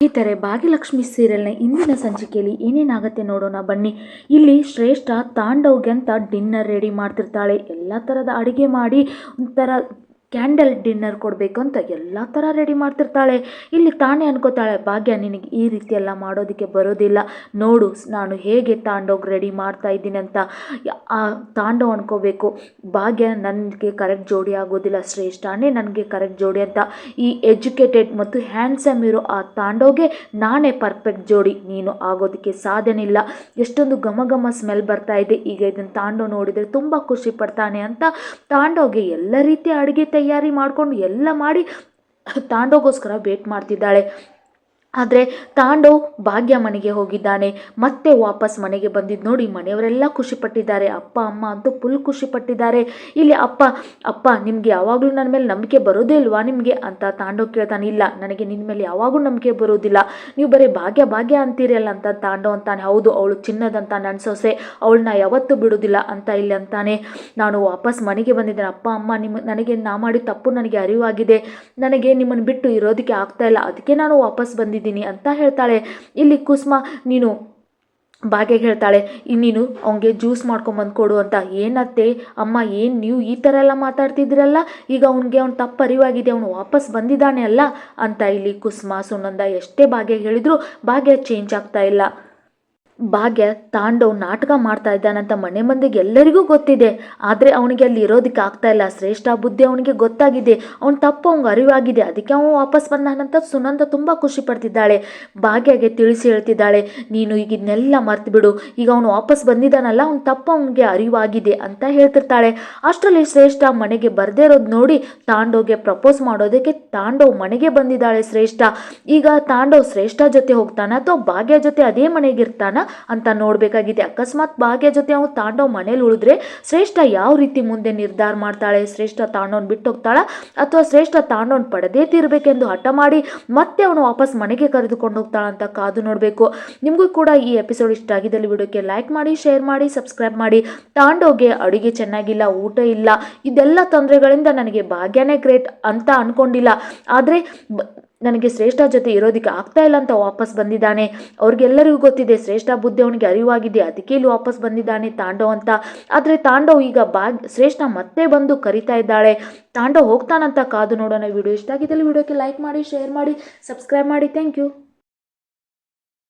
ಸ್ನೇಹಿತರೆ, ಭಾಗ್ಯಲಕ್ಷ್ಮಿ ಸೀರಿಯಲ್ನ ಇಂದಿನ ಸಂಚಿಕೆಯಲ್ಲಿ ಏನೇನಾಗುತ್ತೆ ನೋಡೋಣ ಬನ್ನಿ. ಇಲ್ಲಿ ಶ್ರೇಷ್ಠ ತಾಂಡವ್ಗೆ ಅಂತ ಡಿನ್ನರ್ ರೆಡಿ ಮಾಡ್ತಿರ್ತಾಳೆ. ಎಲ್ಲ ಥರದ ಅಡುಗೆ ಮಾಡಿ ಒಂಥರ ಕ್ಯಾಂಡಲ್ ಡಿನ್ನರ್ ಕೊಡಬೇಕು ಅಂತ ಎಲ್ಲ ಥರ ರೆಡಿ ಮಾಡ್ತಿರ್ತಾಳೆ. ಇಲ್ಲಿ ತಾನೇ ಅನ್ಕೋತಾಳೆ, ಭಾಗ್ಯ ನಿನಗೆ ಈ ರೀತಿ ಎಲ್ಲ ಮಾಡೋದಕ್ಕೆ ಬರೋದಿಲ್ಲ. ನೋಡು, ನಾನು ಹೇಗೆ ತಾಂಡೋಗಿ ರೆಡಿ ಮಾಡ್ತಾ ಇದ್ದೀನಿ ಅಂತ ಆ ತಾಂಡೋ ಅನ್ಕೋಬೇಕು. ಭಾಗ್ಯ ನನಗೆ ಕರೆಕ್ಟ್ ಜೋಡಿ ಆಗೋದಿಲ್ಲ, ಶ್ರೇಷ್ಠನೇ ನನಗೆ ಕರೆಕ್ಟ್ ಜೋಡಿ ಅಂತ. ಈ ಎಜುಕೇಟೆಡ್ ಮತ್ತು ಹ್ಯಾಂಡ್ಸಮ್ ಇರೋ ಆ ತಾಂಡೋಗೆ ನಾನೇ ಪರ್ಫೆಕ್ಟ್ ಜೋಡಿ. ನೀನು ಆಗೋದಕ್ಕೆ ಸಾಧನೆ ಇಲ್ಲ ಎಷ್ಟೊಂದು ಘಮ ಘಮ ಸ್ಮೆಲ್ ಬರ್ತಾ ಇದೆ. ಈಗ ಇದನ್ನು ತಾಂಡೋ ನೋಡಿದರೆ ತುಂಬ ಖುಷಿ ಪಡ್ತಾನೆ ಅಂತ ತಾಂಡೋಗೆ ಎಲ್ಲ ರೀತಿಯ ಅಡುಗೆ ತಯಾರಿ ಮಾಡಿಕೊಂಡು ಎಲ್ಲ ಮಾಡಿ ತಾಂಡೋಗೋಸ್ಕರ ವೇಟ್ ಮಾಡ್ತಿದ್ದಾಳೆ. ಆದರೆ ತಾಂಡವ್ ಭಾಗ್ಯ ಮನೆಗೆ ಹೋಗಿದ್ದಾನೆ. ಮತ್ತೆ ವಾಪಸ್ ಮನೆಗೆ ಬಂದಿದ್ದು ನೋಡಿ ಮನೆಯವರೆಲ್ಲ ಖುಷಿಪಟ್ಟಿದ್ದಾರೆ ಅಪ್ಪ, ಅಮ್ಮ ಅಂತೂ ಫುಲ್ ಖುಷಿಪಟ್ಟಿದ್ದಾರೆ ಇಲ್ಲಿ ಅಪ್ಪ ಅಪ್ಪ, ನಿಮಗೆ ಯಾವಾಗಲೂ ನನ್ನ ಮೇಲೆ ನಂಬಿಕೆ ಬರೋದೇ ಇಲ್ವಾ ನಿಮಗೆ? ಅಂತ ತಾಂಡವ್ ಕೇಳ್ತಾನೆ. ಇಲ್ಲ, ನನಗೆ ನಿನ್ನ ಮೇಲೆ ಯಾವಾಗಲೂ ನಂಬಿಕೆ ಬರೋದಿಲ್ಲ. ನೀವು ಬರೀ ಭಾಗ್ಯ ಭಾಗ್ಯ ಅಂತೀರಲ್ಲ ಅಂತ ತಾಂಡವ್ ಅಂತಾನೆ. ಹೌದು, ಅವಳು ಚಿನ್ನದಂತ ನನ್ನ ಸೊಸೆ ಅವಳನ್ನ ಯಾವತ್ತೂ ಬಿಡೋದಿಲ್ಲ ಅಂತ ಇಲ್ಲಿ ಅಂತಾನೆ. ನಾನು ವಾಪಸ್ ಮನೆಗೆ ಬಂದಿದ್ದೇನೆ. ಅಪ್ಪ, ಅಮ್ಮ ನಿಮ್ಮ ನನಗೆ ನಾ ಮಾಡಿ ತಪ್ಪು ನನಗೆ ಅರಿವಾಗಿದೆ. ನನಗೆ ನಿಮ್ಮನ್ನು ಬಿಟ್ಟು ಇರೋದಕ್ಕೆ ಆಗ್ತಾ ಇಲ್ಲ. ಅದಕ್ಕೆ ನಾನು ವಾಪಸ್ ಬಂದಿದ್ದೀನಿ ಅಂತ ಹೇಳ್ತಾಳೆ. ಇಲ್ಲಿ ಕುಸ್ಮ, ನೀನು ಭಾಗ್ಯಗೆ ಹೇಳ್ತಾಳೆ, ನೀನು ಅವನಿಗೆ ಜ್ಯೂಸ್ ಮಾಡ್ಕೊಂಬಂದು ಕೊಡು ಅಂತ. ಏನತ್ತೆ? ಅಮ್ಮ, ಏನು ನೀವು ಈ ಥರ ಎಲ್ಲ ಮಾತಾಡ್ತಿದ್ರಲ್ಲ ಈಗ ಅವನಿಗೆ ಅವ್ನು ತಪ್ಪು ಅರಿವಾಗಿದೆ, ಅವನು ವಾಪಸ್ ಬಂದಿದ್ದಾನೆ ಅಲ್ಲ? ಅಂತ ಇಲ್ಲಿ ಕುಸ್ಮಾ ಸುನಂದ ಎಷ್ಟೇ ಭಾಗ್ಯ ಹೇಳಿದರೂ ಭಾಗ್ಯ ಚೇಂಜ್ ಆಗ್ತಾ ಇಲ್ಲ. ಭಾಗ್ಯ ತಾಂಡವ್ ನಾಟಕ ಮಾಡ್ತಾ ಇದ್ದಾನಂತ ಮನೆ ಮಂದಿಗೆ ಎಲ್ಲರಿಗೂ ಗೊತ್ತಿದೆ. ಆದರೆ ಅವನಿಗೆ ಅಲ್ಲಿ ಇರೋದಕ್ಕೆ ಆಗ್ತಾ ಇಲ್ಲ. ಶ್ರೇಷ್ಠ ಬುದ್ಧಿ ಅವನಿಗೆ ಗೊತ್ತಾಗಿದೆ. ಅವ್ನ ತಪ್ಪು ಅವ್ನಿಗೆ ಅರಿವಾಗಿದೆ. ಅದಕ್ಕೆ ಅವನು ವಾಪಸ್ ಬಂದಾನಂತ ಸುನಂದ ತುಂಬ ಖುಷಿ ಪಡ್ತಿದ್ದಾಳೆ. ಭಾಗ್ಯಗೆ ತಿಳಿಸಿ ಹೇಳ್ತಿದ್ದಾಳೆ, ನೀನು ಈಗ ಇದನ್ನೆಲ್ಲ ಮರ್ತು ಈಗ ಅವನು ವಾಪಸ್ ಬಂದಿದ್ದಾನಲ್ಲ, ಅವ್ನ ತಪ್ಪು ಅವನಿಗೆ ಅರಿವಾಗಿದೆ ಅಂತ ಹೇಳ್ತಿರ್ತಾಳೆ. ಅಷ್ಟರಲ್ಲಿ ಶ್ರೇಷ್ಠ ಮನೆಗೆ ಬರದೇ ಇರೋದು ನೋಡಿ ತಾಂಡವ್ಗೆ ಪ್ರಪೋಸ್ ಮಾಡೋದಕ್ಕೆ ತಾಂಡವ್ ಮನೆಗೆ ಬಂದಿದ್ದಾಳೆ ಶ್ರೇಷ್ಠ. ಈಗ ತಾಂಡವ್ ಶ್ರೇಷ್ಠ ಜೊತೆ ಹೋಗ್ತಾನ ಅಥವಾ ಭಾಗ್ಯ ಜೊತೆ ಅದೇ ಮನೆಗೆ ಇರ್ತಾನ? ಅಂತ ನೋಡಬೇಕಾಗಿದೆ. ಅಕಸ್ಮಾತ್ ಭಾಗ್ಯ ಜೊತೆ ಅವನು ತಾಂಡವ್ ಮನೇಲಿ ಉಳಿದ್ರೆ ಶ್ರೇಷ್ಠ ಯಾವ ರೀತಿ ಮುಂದೆ ನಿರ್ಧಾರ ಮಾಡ್ತಾಳೆ? ಶ್ರೇಷ್ಠ ತಾಂಡವನ್ ಬಿಟ್ಟು ಹೋಗ್ತಾಳ ಅಥವಾ ಶ್ರೇಷ್ಠ ತಾಂಡವನ್ ಪಡೆದೇ ತೀರಬೇಕೆಂದು ಹಠ ಮಾಡಿ ಮತ್ತೆ ಅವನು ವಾಪಸ್ ಮನೆಗೆ ಕರೆದುಕೊಂಡು ಹೋಗ್ತಾಳ ಅಂತ ಕಾದು ನೋಡಬೇಕು. ನಿಮಗೂ ಕೂಡ ಈ ಎಪಿಸೋಡ್ ಇಷ್ಟ ಆಗಿದ್ದಲ್ಲಿ ವಿಡಿಯೋಕ್ಕೆ ಲೈಕ್ ಮಾಡಿ, ಶೇರ್ ಮಾಡಿ, ಸಬ್ಸ್ಕ್ರೈಬ್ ಮಾಡಿ. ತಾಂಡವ್ಗೆ ಅಡುಗೆ ಚೆನ್ನಾಗಿಲ್ಲ, ಊಟ ಇಲ್ಲ, ಇದೆಲ್ಲ ತೊಂದರೆಗಳಿಂದ ನನಗೆ ಭಾಗ್ಯನೇ ಗ್ರೇಟ್ ಅಂತ ಅನ್ಕೊಂಡಿಲ್ಲ. ಆದರೆ ನನಗೆ ಶ್ರೇಷ್ಠ ಜೊತೆ ಇರೋದಕ್ಕೆ ಆಗ್ತಾ ಇಲ್ಲ ಅಂತ ವಾಪಸ್ ಬಂದಿದ್ದಾನೆ. ಅವ್ರಿಗೆಲ್ಲರಿಗೂ ಗೊತ್ತಿದೆ, ಶ್ರೇಷ್ಠ ಬುದ್ಧಿ ಅವನಿಗೆ ಅರಿವಾಗಿದೆ, ಅದಕ್ಕೆ ಇಲ್ಲಿ ವಾಪಸ್ ಬಂದಿದ್ದಾನೆ ತಾಂಡವ್ ಅಂತ. ಆದರೆ ತಾಂಡವ್ ಈಗ ಬಾಗ್ ಶ್ರೇಷ್ಠ ಮತ್ತೆ ಬಂದು ಕರಿತಾ ಇದ್ದಾಳೆ. ತಾಂಡವ್ ಹೋಗ್ತಾನಂತ ಕಾದು ನೋಡೋಣ ವಿಡಿಯೋ. ಇಷ್ಟ ಆಗಿದ್ದಲ್ಲಿ ವಿಡಿಯೋಕ್ಕೆ ಲೈಕ್ ಮಾಡಿ ಶೇರ್ ಮಾಡಿ ಸಬ್ಸ್ಕ್ರೈಬ್ ಮಾಡಿ. Thank you